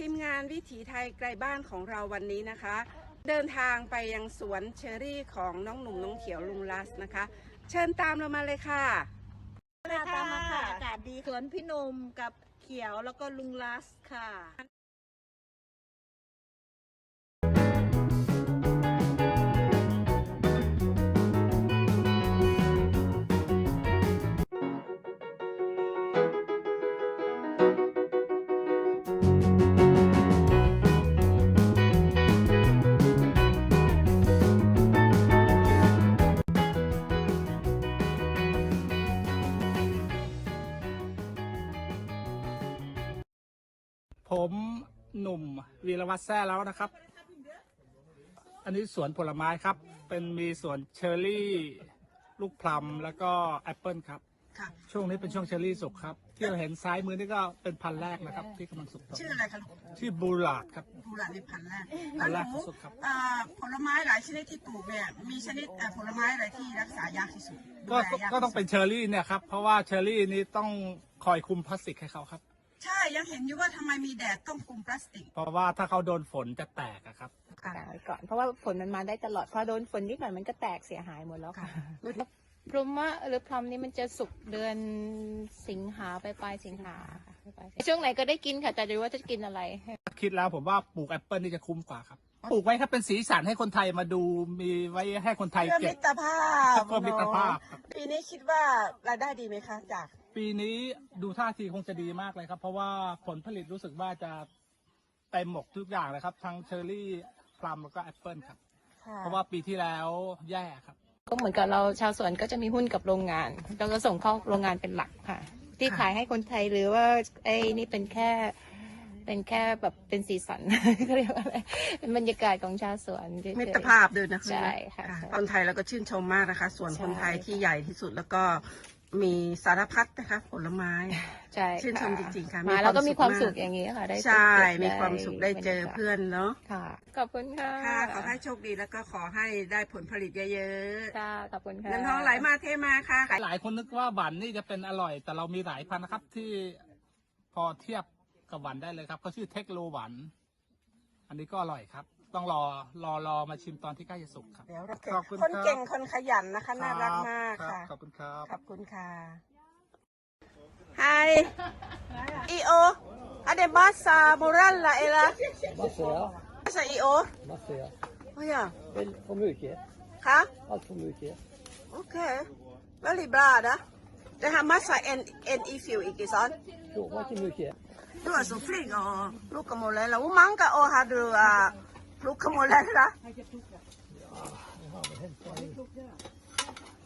ทีมงานวิถีไทยไกลบ้านของเราวันนี้นะคะ เดินทางไปยังสวนเชอรี่ของน้องหนุ่มน้องเขียวลุงลัสนะคะ เชิญตามเรามาเลยค่ะตามมาค่ะอากาศดีสวนพี่หนมกับเขียวแล้วก็ลุงลัสค่ะ ผมหนุ่มวีรวัตรแซ่แล้วนะครับ อันนี้สวนผลไม้ครับ เป็นมีสวนเชอร์รี่ ลูกพลัมแล้วก็แอปเปิลครับ ค่ะ ช่วงนี้เป็นช่วงเชอร์รี่สุกครับ ที่เราเห็นซ้ายมือนี่ก็เป็นพันธุ์แรกนะครับ ที่กำลังสุกชื่ออะไรคะลูกชื่อบูลาดครับภูหลานในพันธุ์แรกพันธุ์แรกที่สุดครับอ่าผลไม้หลายชนิดที่ปลูกเนี่ยมีชนิดอ่าผลไม้อะไรที่รักษายากที่สุดก็ดูแลยาก็ต้องเป็นเชอร์รี่เนี่ยครับ เพราะว่าเชอร์รี่นี้ต้องคอยคุมพลาสติกให้เขาครับ ใช่ยังเห็นอยู่ว่าทำไมมีแดดต้องคลุมพลาสติก เพราะว่าถ้าเขาโดนฝนจะแตกอะครับ ค่ะไว้ก่อนเพราะว่าฝนมันมาได้ตลอดพอโดนฝนนิดหน่อยมันก็แตกเสียหายหมดแล้วค่ะ พรุมะหรือพรอมนี่มันจะสุกเดือนสิงหาไปปลายสิงหาค่ะไปปลายสิงหาช่วงไหนก็ได้กินค่ะแต่จะรู้ว่าจะกินอะไร คิดแล้วผมว่าปลูกแอปเปิลนี่จะคุ้มกว่าครับ ปลูกไว้ครับเป็นสีสันให้คนไทยมาดูมีไว้ให้คนไทยเพื่อเก็มิบตรภาพเพื่อมิตรภาพครับ ปีนี้คิดว่ารายได้ดีไหมคะจาก ปีนี้ดูท่าทีคงจะดีมากเลยครับ เพราะว่าผลผลิตรู้สึกว่าจะเต็มหมดทุกอย่างเลยครับ ทั้งเชอร์รี่พลัมแล้วก็แอปเปิลครับ เพราะว่าปีที่แล้วแย่ครับ ก็เหมือนกับเราชาวสวนก็จะมีหุ้นกับโรงงาน เราก็ส่งเข้าโรงงานเป็นหลักค่ะ ที่ค่ะขายให้คนไทยหรือว่าไอ้นี่เป็นแค่ เป็นแค่แบบเป็นสีสัน เขาเรียกว่าอะไรเป็นบรรยากาศของชาวสวนเฉยๆ มิตรภาพด้วยนะคะใช่ค่ะคนไทยเราก็ชื่นชมมากนะคะ ส่วนใช่คนไทยที่ใหญ่ที่สุดแล้วก็ มีสารพัดนะคะ ผลไม้ ใช่ชื่นชมค่ะจริงๆค่ะมาแล้วก็มีความสุขมอย่างนี้ค่ะได้ใช่เก็บมีความสุขได้เจอบรรยากาศเพื่อนเนาะค่ะขอบคุณค่ะค่ะขอให้โชคดีแล้วก็ขอให้ได้ผลผลิตเยอะค่ะขอบคุณๆค่ะเงินทองไหลมาเทมาค่ะ หลายคนนึกว่าหวานนี่จะเป็นอร่อย แต่เรามีหลายพันธุ์นะครับที่พอเทียบกับหวานได้เลยครับเขาชื่อเทคโลหวานอันนี้ก็อร่อยครับ ต้องรอรอรอมาชิมตอนที่ใกล้จะสุกครับ เดี๋ยวเราขอบคุณคนครับเก่งคนขยันนะคะ น่ารักมากรับค่ะ ขอบคุณครับ ขอบคุณค่ะ Hi EO Ada bahasa moral lah Ella Masse, ja. Bahasa EO Masse, ja. Oh ja Vel for mye. Hva? Altfor mye. Ok Veldig bra da Det har masse en, en i fjor, ikke sant? Jo, var ikke mye. Du er så flink å plukke moreller. Hvor mange år har du uh, plukket moreller?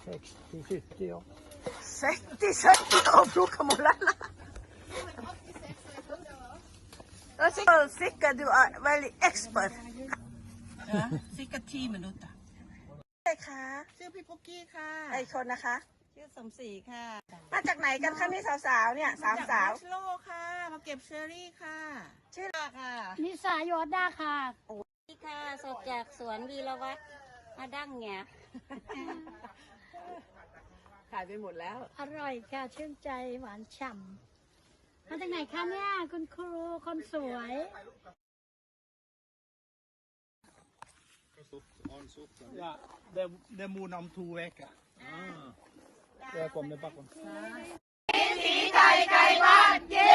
60-70 år. 60-70 år plukke moreller? Da er sikkert, sikkert du er veldig ekspert. Ja, sikkert 10 minutter. ใช่ค่ะชื่อพี่ปุ๊กกี้ค่ะไอคนนะคะ ชื่อสมศรีค่ะมาจากไหนกันคะนี่สาวๆเนี่ยสามสาวจกโลค่ะ มาเก็บเชอร์รี่ค่ะ ชื่อ ค่ะ นิสาโยดาค่ะ ค่ะสดจากสวนวีรวัตรมาดั้งแงขายไปหมดแล้ว อร่อยค่ะชื่นใจหวานฉ่ำมาจากไหนคะเนี่ยคุณครูคนสวย Ja, det, det er Mona om to uker. Det er kommet bakom. ไทยไกลบ้านเย้